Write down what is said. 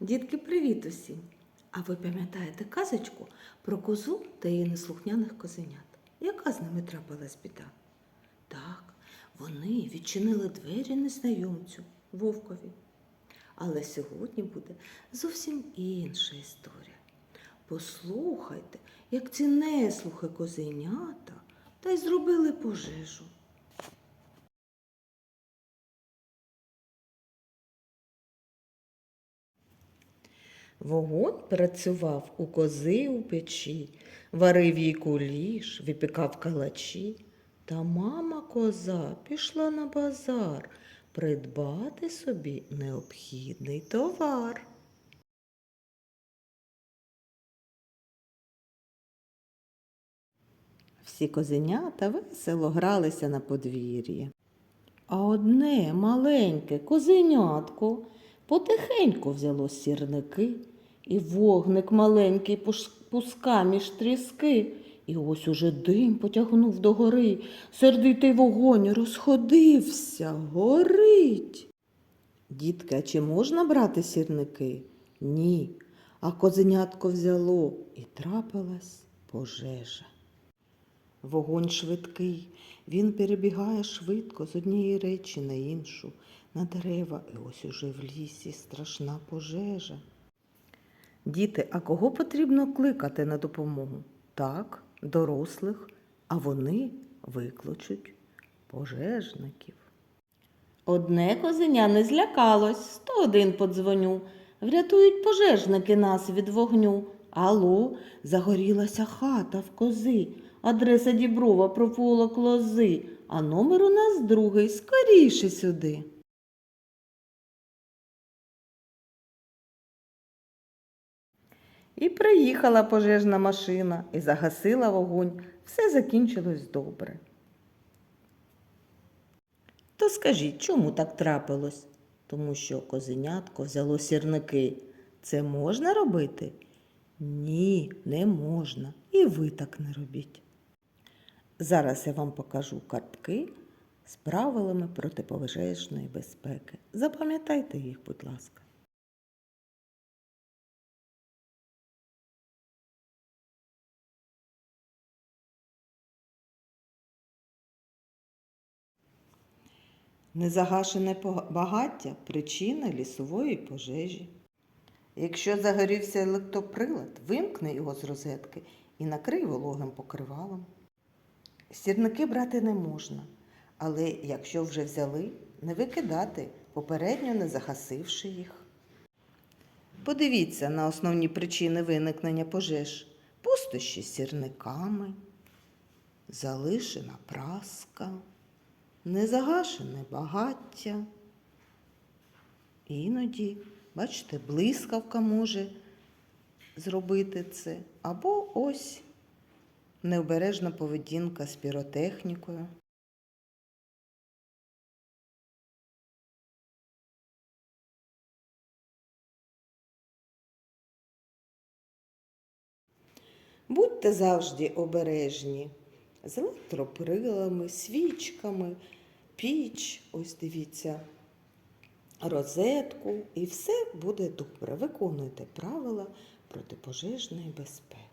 Дітки, привіт усім! А ви пам'ятаєте казочку про козу та її неслухняних козенят? Яка з ними трапилась біда? Так, вони відчинили двері незнайомцю вовкові. Але сьогодні буде зовсім інша історія. Послухайте, як ці неслухи козенята та й зробили пожежу. Вогонь працював у кози у печі, варив їй куліш, випікав калачі. Та мама коза пішла на базар придбати собі необхідний товар. Всі козенята весело гралися на подвір'ї. А одне маленьке козенятко потихеньку взяло сірники, і вогник маленький пуска між тріски. І ось уже дим потягнув до гори, сердитий вогонь розходився, горить. Дітки, а чи можна брати сірники? Ні. А козенятко взяло і трапилась пожежа. Вогонь швидкий, він перебігає швидко з однієї речі на іншу, на дерева, і ось уже в лісі страшна пожежа. Діти, а кого потрібно кликати на допомогу? Так, дорослих, а вони викличуть пожежників. Одне козеня не злякалось, 101 подзвоню. Врятують пожежники нас від вогню. Алло, загорілася хата в кози. Адреса Діброва провулок лози, а номер у нас другий, скоріше сюди. І приїхала пожежна машина і загасила вогонь. Все закінчилось добре. То скажіть, чому так трапилось? Тому що козенятко взяло сірники. Це можна робити? Ні, не можна. І ви так не робіть. Зараз я вам покажу картки з правилами протипожежної безпеки. Запам'ятайте їх, будь ласка. Незагашене багаття причина лісової пожежі. Якщо загорівся електроприлад, вимкни його з розетки і накрий вологим покривалом. Сірники брати не можна, але якщо вже взяли, не викидати, попередньо не загасивши їх. Подивіться на основні причини виникнення пожеж: пустощі сірниками, залишена праска, незагашене багаття. Іноді, бачите, блискавка може зробити це, або ось необережна поведінка з піротехнікою. Будьте завжди обережні з електроприлами, свічками, піч, ось дивіться, розетку, і все буде добре. Виконуйте правила протипожежної безпеки.